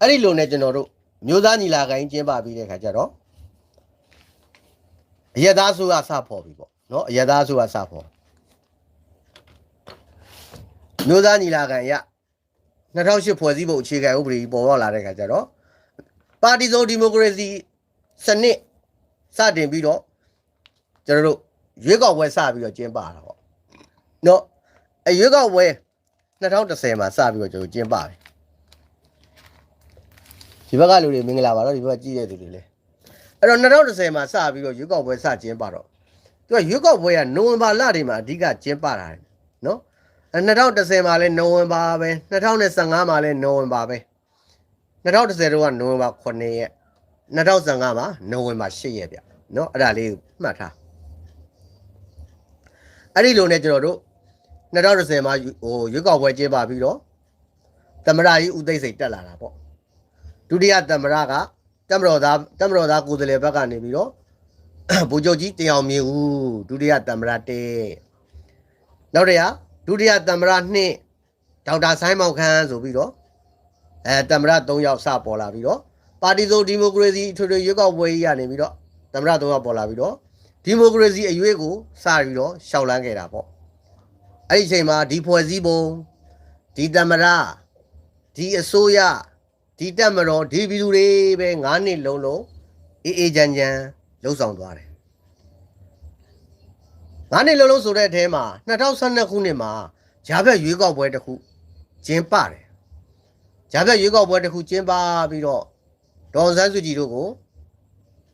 အဲ့ဒီလိုနဲ့ကျွန်တော်တို့မျိုးသားညီလာခံကြီးကျင်းပပြီးတဲ့ခါကျတော့အရသားစုကစဖော်ပြီပေါ့နော်အရသားစုကစဖော်မျိုးသားညီလာခံရ2008ဖွဲ့စည်းပုံအခြေခံဥပဒေကြီးပေါ်ပေါက်လာတဲ့ခါကျတော့ပါတီစုံဒီမိုကရေစီစနစ်စတင်ပြီးတော့ကျွန်တော်တို့ရွေးကောက်ပွဲစပြီးတော့ကျင်းပတာပေါ့နော်အရွေးကောက်ပွဲ2010မှာစပြီးတော့ကျွန်တော်ကျင်းပတယ် ဒီဘက်ကလူတွေမင်္ဂလာပါတော့ဒီဘက်ကကြည့်တဲ့သူတွေလည်းအဲ့တော့2010မှာစပြီးတော့ရွေးကောက်ပွဲစကျင်းပတော့သူကရွေးကောက်ပွဲကနိုဝင်ဘာလတွေမှာအဓိကကျင်းပတာနော်အဲ2010မှာလည်းနိုဝင်ဘာပဲ2015မှာလည်းနိုဝင်ဘာပဲ2010တော့ကနိုဝင်ဘာ9ရက်2015မှာနိုဝင်ဘာ10ရက်ဗျနော်အဲ့ဒါလေးကိုမှတ်ထားအဲ့ဒီလိုနဲ့ကျွန်တော်တို့2010မှာဟိုရွေးကောက်ပွဲကျင်းပပြီးတော့သမရကြီးဦးသိမ့်စိတ်တက်လာတာပေါ့ ဒုတိယသမရကတမတော်သားတမတော်သားကိုယ်စားလှယ်ဘက်ကနေပြီးတော့ဗိုလ်ချုပ်ကြီးတင်အောင်မြင်ဦးဒုတိယသမရတေနောက်တရဒုတိယသမရနှစ်ဒေါက်တာဆိုင်းမောင်ခန်းဆိုပြီးတော့အဲသမရ3ယောက်စပေါ်လာပြီးတော့ပါတီစုံဒီမိုကရေစီထွေထွေရွေးကောက်ပွဲကြီးကနေပြီးတော့သမရ3ယောက်ပေါ်လာပြီးတော့ဒီမိုကရေစီအရွေးကိုစပြီးတော့ရှောက်လန်းခဲ့တာပေါ့အဲ့ဒီအချိန်မှာဒီဖွဲ့စည်းပုံဒီသမရဒီအစိုးရ ဒီတက်မတော်ဒီပြည်သူတွေပဲ9နှစ်လုံးလုံးအေးအေးချမ်းချမ်းလှုပ်ဆောင်သွားတယ်9နှစ်လုံးလုံးဆိုတဲ့အထဲမှာ2012ခုနှစ်မှာဂျာဘက်ရွေးကောက်ပွဲတစ်ခုကျင်းပတယ်ဂျာဘက်ရွေးကောက်ပွဲတစ်ခုကျင်းပပြီးတော့ဒေါ်စန်းစုကြည်တို့ကို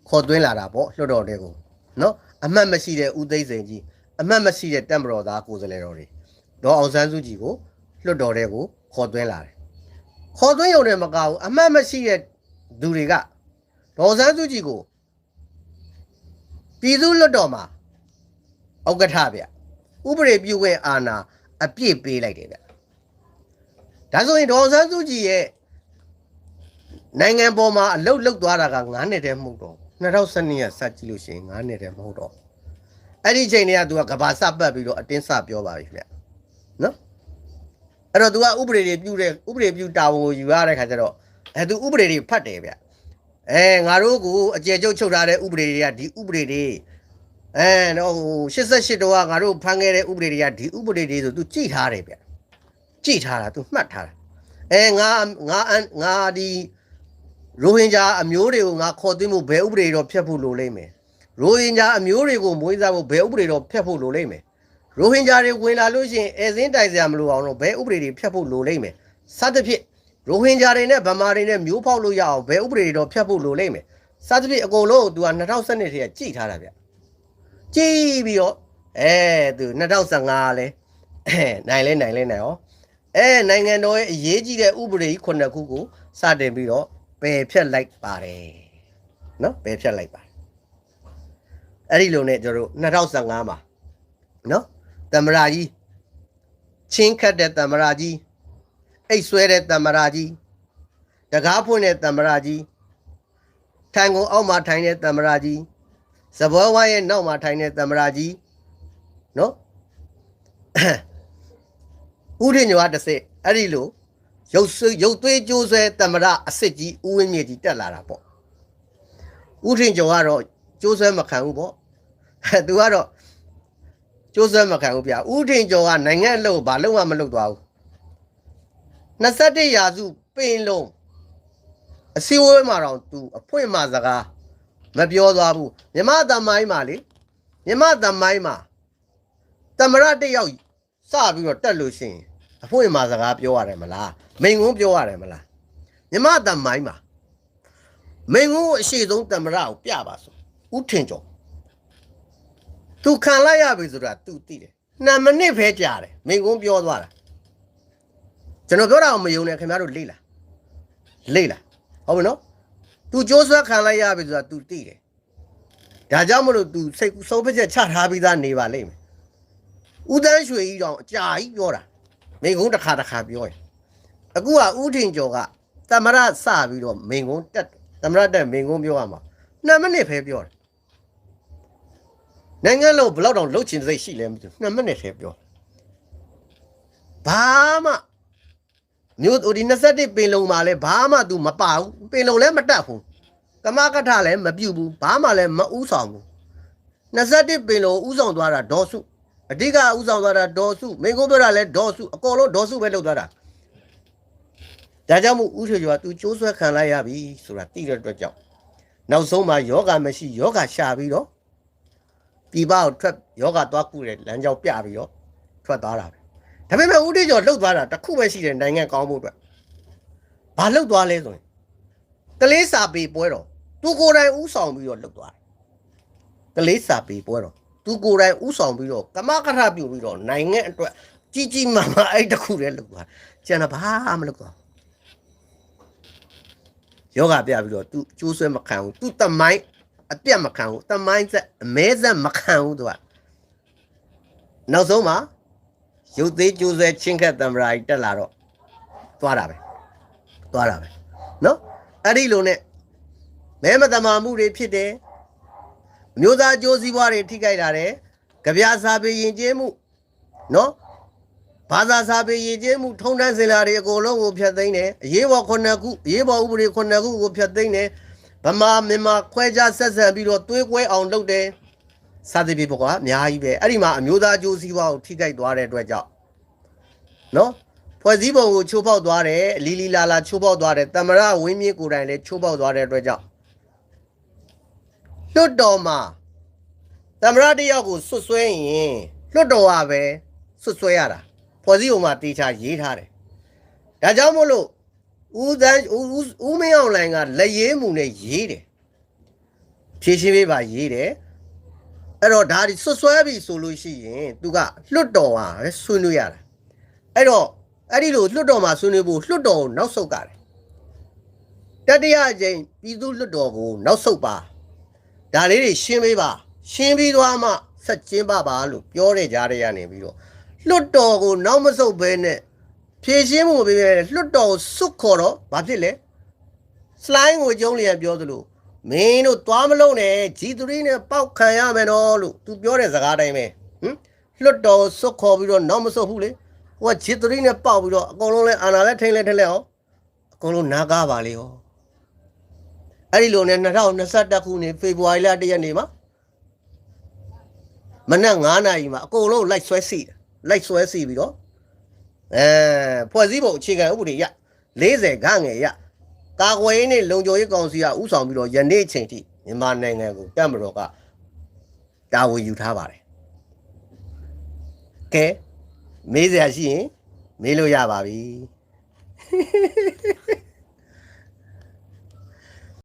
ခေါ်သွင်းလာတာပေါ့လွှတ်တော်တွေကိုနော်အမှတ်မရှိတဲ့ဦးသိန်းစိန်ကြီးအမှတ်မရှိတဲ့တက်မတော်သားကိုယ်စားလှယ်တော်တွေဒေါ်အောင်ဆန်းစုကြည်ကိုလွှတ်တော်တွေကိုခေါ်သွင်းလာတယ် ခေါ်သွင်းရုံနဲ့မကဘူးအမှတ်မရှိတဲ့သူတွေကဒေါ်စန်းစုကြည်ကိုပြည်သူလွှတ်တော်မှာဥက္ကဋ္ဌဗျဥပဒေပြုခွင့်အာဏာအပြည့်ပေးလိုက်တယ်ဗျဒါဆိုရင်ဒေါ်စန်းစုကြည်ရဲ့နိုင်ငံပေါ်မှာအလုတ်လုတ်သွားတာက9နှစ်တည်းမဟုတ်တော့2012ရစကြည့်လို့ရှိရင်9နှစ်တည်းမဟုတ်တော့အဲ့ဒီချိန်တည်းကသူကကဘာစပတ်ပြီးတော့အတင်းစပြောပါပြီဗျနော် အဲ့တော့ तू ကဥပဒေတွေပြုတဲ့ဥပဒေပြုတာဝန်ကိုယူရတဲ့ခါကျတော့အဲ तू ဥပဒေတွေဖတ်တယ်ဗျအဲငါတို့ကိုအကျယ်ချုပ်ချုပ်ထားတဲ့ဥပဒေတွေကဒီဥပဒေတွေအဲတော့ဟို88တော့ကငါတို့ဖမ်းခဲ့တဲ့ဥပဒေတွေကဒီဥပဒေတွေဆို तू ကြည့်ထားတယ်ဗျကြည့်ထားတာ तू မှတ်ထားတာအဲငါငါငါဒီရိုဟင်ဂျာအမျိုးတွေကိုငါခေါ်သွင်းဖို့ဘယ်ဥပဒေတော့ဖျက်ဖို့လိုလိမ့်မယ်ရိုဟင်ဂျာအမျိုးတွေကိုမွေးစားဖို့ဘယ်ဥပဒေတော့ဖျက်ဖို့လိုလိမ့်မယ် ရိုဟင်ဂျာတွေဝင်လာလို့ရှိရင်အဲစင်းတိုင်စရာမလိုအောင်တော့ဘယ်ဥပဒေတွေဖျက်ဖို့လိုလိမ့်မယ်စသဖြင့်ရိုဟင်ဂျာတွေနဲ့ဗမာတွေနဲ့မျိုးဖောက်လို့ရအောင်ဘယ်ဥပဒေတွေတော့ဖျက်ဖို့လိုလိမ့်မယ်စသဖြင့်အကုန်လုံးကို तू က2012ထဲကကြည်ထားတာဗျကြည်ပြီးတော့အဲသူ2015လဲနိုင်လဲနိုင်လဲနိုင်ရောအဲနိုင်ငံတော်ရဲ့အရေးကြီးတဲ့ဥပဒေကြီးခုနှစ်ခုကိုစတင်ပြီးတော့ပယ်ဖြတ်လိုက်ပါတယ်နော်ပယ်ဖြတ်လိုက်ပါတယ်အဲ့ဒီလိုနဲ့ကျွန်တော်တို့2015မှာနော် တမရာကြီးချင်းခတ်တဲ့တမရာကြီးအိတ်ဆွဲတဲ့တမရာကြီးတကားဖွင့်တဲ့တမရာကြီးထိုင်ကုန်အောက်မှာထိုင်တဲ့တမရာကြီးစဘောဝါရဲ့နောက်မှာထိုင်တဲ့တမရာကြီးနော်ဥဒိညဝတစ်စစ်အဲ့ဒီလိုရုပ်ဆွေးရုပ်သွေးကြိုးဆွဲတမရအစ်စ်ကြီးဦးဝင်းမြင့်ကြီးတက်လာတာပေါ့ဥထင်ကျော်ကတော့ကြိုးဆွဲမခံဘူးပေါ့သူကတော့ ကြိုးဆွဲမခံဘူးဗျဥထင်ကျော်ကနိုင်ငံအလို့ဘာလို့မှမလုပ်သွားဘူး21ရာစုပင်လုံးအစည်းအဝေးမှာတော့သူအဖွင့်မှာစကားမပြောသွားဘူးမြမတမိုင်းမှာလေမြမတမိုင်းမှာတမရတယောက်စပြီးတော့တက်လို့ရှိရင်အဖွင့်မှာစကားပြောရတယ်မလားမိန်ကုန်းပြောရတယ်မလားမြမတမိုင်းမှာမိန်ကုန်းကိုအရှိဆုံးတမရကိုပြပါဆိုဥထင်ကျော် သူခံလိုက်ရပြီဆိုတာ तू သိတယ်နှစ်မိနစ်ပဲကြာတယ်မိန်ကုန်းပြောသွားတာကျွန်တော်ပြောတာကိုမယုံနဲ့ခင်ဗျားတို့လေ့လာလေ့လာဟုတ်ပြီနော် तू ကြိုးဆွဲခံလိုက်ရပြီဆိုတာ तू သိတယ်ဒါကြောင့်မလို့ तू စိတ်ဆုံးဖြတ်ချက်ချထားပြီးသားနေပါလိမ့်မယ်ဦးတန်းရွှေကြီးတောင်အကြာကြီးပြောတာမိန်ကုန်းတစ်ခါတစ်ခါပြောရင်အခုကဥထင်ကျော်ကသမရစပြီးတော့မိန်ကုန်းတက်သမရတက်မိန်ကုန်းပြောရမှာနှစ်မိနစ်ပဲပြောတယ် နိုင်ငံလုံးဘလောက်တောင်လှုပ်ချင်စိတ်ရှိလဲမသိဘူးနှစ်မိနစ်ပဲပြောဘာမှမျိုးဟိုဒီ21ပင်လုံးမှာလဲဘာမှ तू မပါဘူးပင်လုံးလည်းမတက်ဘူးကမကထလည်းမပြုတ်ဘူးဘာမှလည်းမဥဆောင်ဘူး21ပင်လုံးဥဆောင်သွားတာဒေါ်စုအဓိကဥဆောင်သွားတာဒေါ်စုမင်းကိုပြောတာလဲဒေါ်စုအကုန်လုံးဒေါ်စုပဲလုပ်သွားတာဒါကြောင့်မို့ဥထေကျော်က तू ကျိုးဆွဲခံလိုက်ရပြီဆိုတာသိတဲ့အတွက်ကြောင့်နောက်ဆုံးမှာယောဂမရှိယောဂရှာပြီးတော့ ဒီပကိုထွက်ယောဂသွားကုတဲ့လမ်းကြောင်းပြပြီးတော့ထွက်သွားတာပဲဒါပေမဲ့ဥထေကျော်လှုပ်သွားတာတစ်ခုပဲရှိတယ်နိုင်ငံကောင်းဖို့အတွက်ဘာလှုပ်သွားလဲဆိုရင်ကလေးစာပေပွဲတော်သူကိုယ်တိုင်ဥဆောင်ပြီးတော့လှုပ်သွားတယ်ကလေးစာပေပွဲတော်သူကိုယ်တိုင်ဥဆောင်ပြီးတော့ကမကထပြုတ်ပြီးတော့နိုင်ငံအတွက်ကြီးကြီးမားမားအဲ့တစ်ခုတည်းလှုပ်သွားကျန်တာဘာမှမလှုပ်သွားယောဂပြပြီးတော့ तू ကျိုးဆွဲမခံဘူး तू တမိုင်း အပြတ်မခံဘူးတမိုင်းဆက်အမဲဆက်မခံဘူး तू ကနောက်ဆုံးမှာရုပ်သေးကျိုးဆွဲချင်းခက်တံမရာကြီးတက်လာတော့သွားတာပဲသွားတာပဲနော်အဲ့ဒီလိုနဲ့မဲမတမာမှုတွေဖြစ်တယ်အမျိုးသားကြိုးစည်းပွားတွေထိခိုက်လာတယ်ကြပြာစာပေယဉ်ကျေးမှုနော်ဘာသာစာပေယဉ်ကျေးမှုထုံတန်းစင်လာတွေအကုန်လုံးကိုဖျက်သိမ်းတယ်အရေးပေါ်ခုနှစ်ခုအရေးပေါ်ဥပဒေခုနှစ်ခုကိုဖျက်သိမ်းတယ် ဗမာမြန်မာခွဲခြားဆက်ဆံပြီးတော့သွေးကွဲအောင်လုပ်တယ်စာသတိပေပေါ့ကွာအများကြီးပဲအဲ့ဒီမှာအမျိုးသားကြိုးစည်းပွားကိုထိခိုက်သွားတဲ့အတွက်ကြောင့်နော်ဖွဲ့စည်းပုံကိုချိုးဖောက်သွားတယ်လီလီလာလာချိုးဖောက်သွားတယ်တမရဝင်းမြင့်ကိုယ်တိုင်လည်းချိုးဖောက်သွားတဲ့အတွက်ကြောင့်လွတ်တော်မှာတမရတယောက်ကိုဆွတ်ဆွဲရင်လွတ်တော်ကပဲဆွတ်ဆွဲရတာဖွဲ့စည်းပုံမှာတေချာရေးထားတယ်ဒါကြောင့်မို့လို့ ဦးသန်းဦးဦးဦးမင်းအောင်လိုင်ကလက်ရေးမှုနဲ့ရေးတယ်ဖြည့်ရှင်းပေးပါရေးတယ်အဲ့တော့ဒါဒီဆွတ်ဆွဲပြီဆိုလို့ရှိရင်သူကလွတ်တော်ဟာပဲဆွေးနွေးရတာအဲ့တော့အဲ့ဒီလိုလွတ်တော်မှာဆွေးနွေးဖို့လွတ်တော်ကိုနောက်ဆုတ်ကြတယ်တတိယအကြိမ်ပြည်သူလွတ်တော်ကိုနောက်ဆုတ်ပါဒါလေးတွေရှင်းပေးပါရှင်းပြီးသွားမှဆက်ကျင်းပါပါလို့ပြောတဲ့ကြားတွေကနေပြီးတော့လွတ်တော်ကိုနောက်မဆုတ်ဘဲနဲ့ ဖြည့်ရှင်းမှုပေးတယ်လွတ်တော်ကိုစွတ်ခေါ်တော့ဘာဖြစ်လဲစလိုင်းကိုကျုံးလျက်ပြောသလိုမင်းတို့သွားမလုံးနဲ့ဂျီသရီနဲ့ပေါက်ခံရမယ်နော်လို့ तू ပြောတဲ့စကားတိုင်းပဲဟမ်လွတ်တော်စွတ်ခေါ်ပြီးတော့နောက်မဆုတ်ဘူးလေဟိုကဂျီသရီနဲ့ပေါက်ပြီးတော့အကုန်လုံးလဲအာနာလဲထိန်လဲထိန်လဲအောင်အကုန်လုံးနာကားပါလေဟောအဲ့ဒီလိုနဲ့2021ခုနှစ်ဖေဖော်ဝါရီလ1ရက်နေ့မှာမနက်9နာရီမှာအကုန်လုံးလိုက်ဆွဲစီတယ်လိုက်ဆွဲစီပြီးတော့ အဲဖွဲ့စည်းပုံအခြေခံဥပဒေရ40ခန့်ငယ်ရကာကွယ်ရေးနဲ့လုံခြုံရေးကောင်စီကဥဆောင်ပြီးတော့ယနေ့အချိန်ထိမြန်မာနိုင်ငံကိုတပ်မတော်ကတာဝန်ယူထားပါတယ်ကဲမေးစရာရှိရင်မေးလို့ရပါပြီ